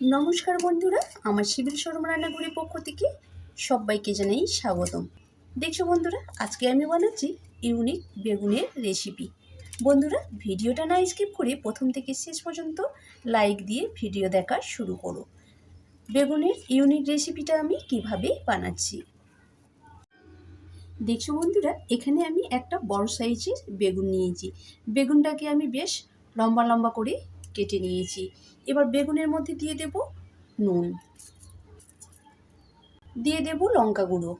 নমস্কার বন্ধুরা, আমার শিবির শর্মা রান্নাঘরের পক্ষ থেকে সবাইকে জানাই স্বাগতম। দেখছ বন্ধুরা, আজকে আমি বানাচ্ছি ইউনিক বেগুনের রেসিপি বন্ধুরা, ভিডিওটা না স্কিপ করে প্রথম থেকে শেষ পর্যন্ত লাইক দিয়ে ভিডিও দেখা শুরু করো। বেগুনের ইউনিক রেসিপিটা আমি কীভাবে বানাচ্ছি? দেখছ বন্ধুরা, এখানে আমি একটা বড় সাইজের বেগুন নিয়েছি। বেগুনটাকে আমি বেশ লম্বা লম্বা করে কেটে নিয়েছি। এবার বেগুনের মধ্যে দিয়ে দেব নুন। দিয়ে দেব লঙ্কা গুঁড়ো।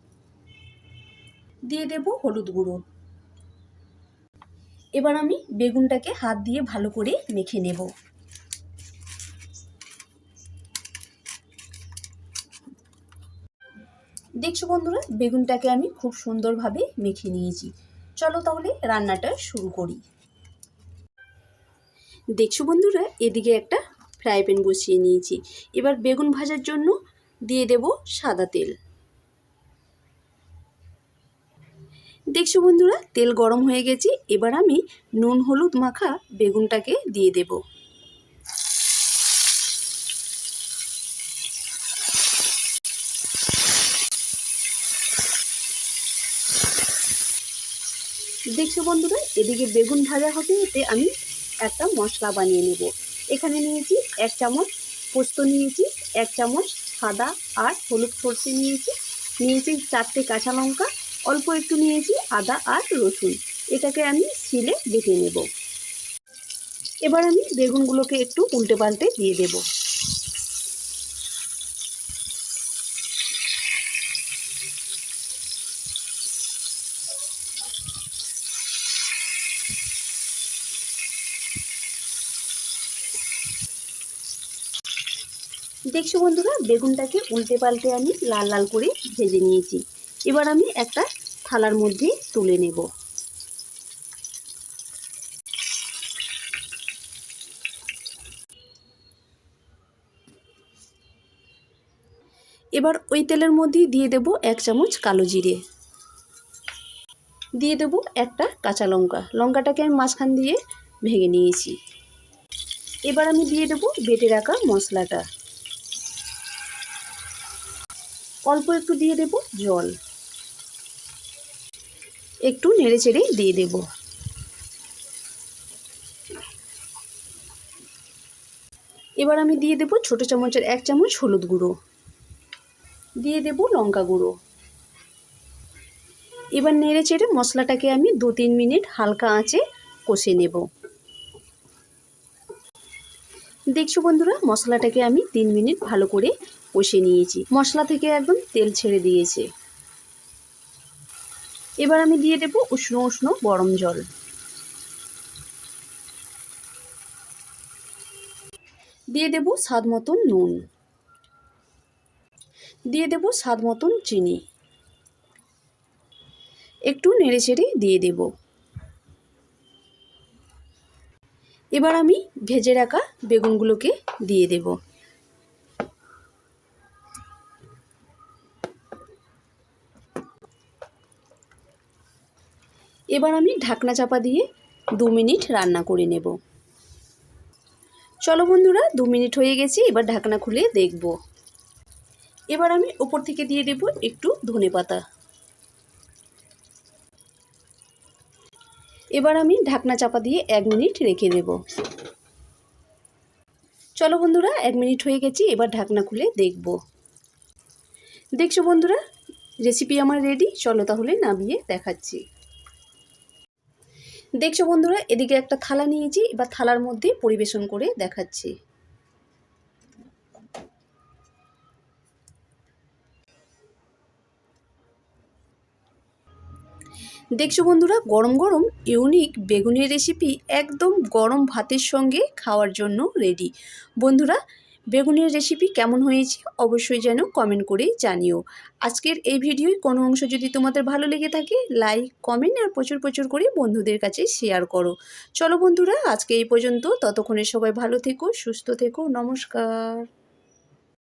দিয়ে দেব হলুদ গুঁড়ো। এবার আমি বেগুনটাকে হাত দিয়ে ভালো করে মেখে নেব। দেখছ বন্ধুরা, বেগুনটাকে আমি খুব সুন্দরভাবে মেখে নিয়েছি। চলো তাহলে রান্নাটা শুরু করি। দেখছ বন্ধুরা, এদিকে একটা ফ্রাই প্যান বসিয়ে নিয়েছি। এবার বেগুন ভাজার জন্য দিয়ে দেব সাদা তেল। দেখছ বন্ধুরা, তেল গরম হয়ে গেছে, এবার আমি নুন হলুদ মাখা বেগুনটাকে দিয়ে দেব। দেখছ বন্ধুরা, এদিকে বেগুন ভাজা হতে হতে আমি একটা মশলা বানিয়ে নেব। এখানে নিয়েছি এক চামচ পোস্ত নিয়েছি, এক চামচ সাদা আর হলুদ সর্ষে নিয়েছি নিয়েছি চারটে কাঁচা লঙ্কা, অল্প একটু নিয়েছি আদা আর রসুন। এটাকে আমি শিলে বেটে নেব। এবার আমি বেগুনগুলোকে একটু উল্টে পাল্টে দিয়ে দেব। দেখছ বন্ধুরা, বেগুনটাকে উল্টে পাল্টে আমি লাল লাল করে ভেজে নিয়েছি। এবার আমি একটা থালার মধ্যে তুলে নেব। এবার ওই তেলের মধ্যেই দিয়ে দেব এক চামচ কালো জিরে। দিয়ে দেব একটা কাঁচা লঙ্কা। লঙ্কাটাকে আমি মাঝখান দিয়ে ভেঙে নিয়েছি। এবার আমি দিয়ে দেব বেটে রাখা মশলাটা। অল্প একটু দিয়ে দেব জল। একটু নেড়ে চেড়ে দিয়ে দেব। এবার আমি দিয়ে দেব ছোট চামচের এক চামচ হলুদ গুঁড়ো। দিয়ে দেব লঙ্কা গুঁড়ো। এবার নেড়ে চেড়ে মশলাটাকে আমি দু তিন মিনিট হালকা আঁচে কষে নেব। দেখছ বন্ধুরা, মশলাটাকে আমি তিন মিনিট ভালো করে কষে নিয়েছি। মশলা থেকে একদম তেল ছেড়ে দিয়েছে। এবার আমি দিয়ে দেব উষ্ণ উষ্ণ গরম জল। দিয়ে দেব স্বাদ মতন নুন। দিয়ে দেব স্বাদ মতন চিনি। একটু নেড়ে চেড়ে দিয়ে দেব। এবার আমি ভেজে রাখা বেগুনগুলোকে দিয়ে দেব। এবার আমি ঢাকনা চাপা দিয়ে দু মিনিট রান্না করে নেব। চলো বন্ধুরা, দু মিনিট হয়ে গেছে, এবার ঢাকনা খুলে দেখব। এবার আমি ওপর থেকে দিয়ে দেব একটু ধনে পাতা এবার আমি ঢাকনা চাপা দিয়ে এক মিনিট রেখে দেব। চলো বন্ধুরা, এক মিনিট হয়ে গেছি, এবার ঢাকনা খুলে দেখব। দেখছ বন্ধুরা রেসিপি আমার রেডি চলো তাহলে নামিয়ে দেখাচ্ছি। দেখছ বন্ধুরা, এদিকে একটা থালা নিয়েছি, এবার থালার মধ্যে পরিবেশন করে দেখাচ্ছি। দেখছ বন্ধুরা, গরম গরম, ইউনিক বেগুনের রেসিপি একদম গরম ভাতের সঙ্গে খাওয়ার জন্য রেডি বন্ধুরা, বেগুনের রেসিপি কেমন হয়েছে অবশ্যই যেন কমেন্ট করে জানিও। আজকের এই ভিডিওয় কোনো অংশ যদি তোমাদের ভালো লেগে থাকে লাইক কমেন্ট আর প্রচুর প্রচুর করে বন্ধুদের কাছে শেয়ার করো। চলো বন্ধুরা, আজকে এই পর্যন্ত। ততক্ষণে সবাই ভালো থেকো, সুস্থ থেকো। নমস্কার।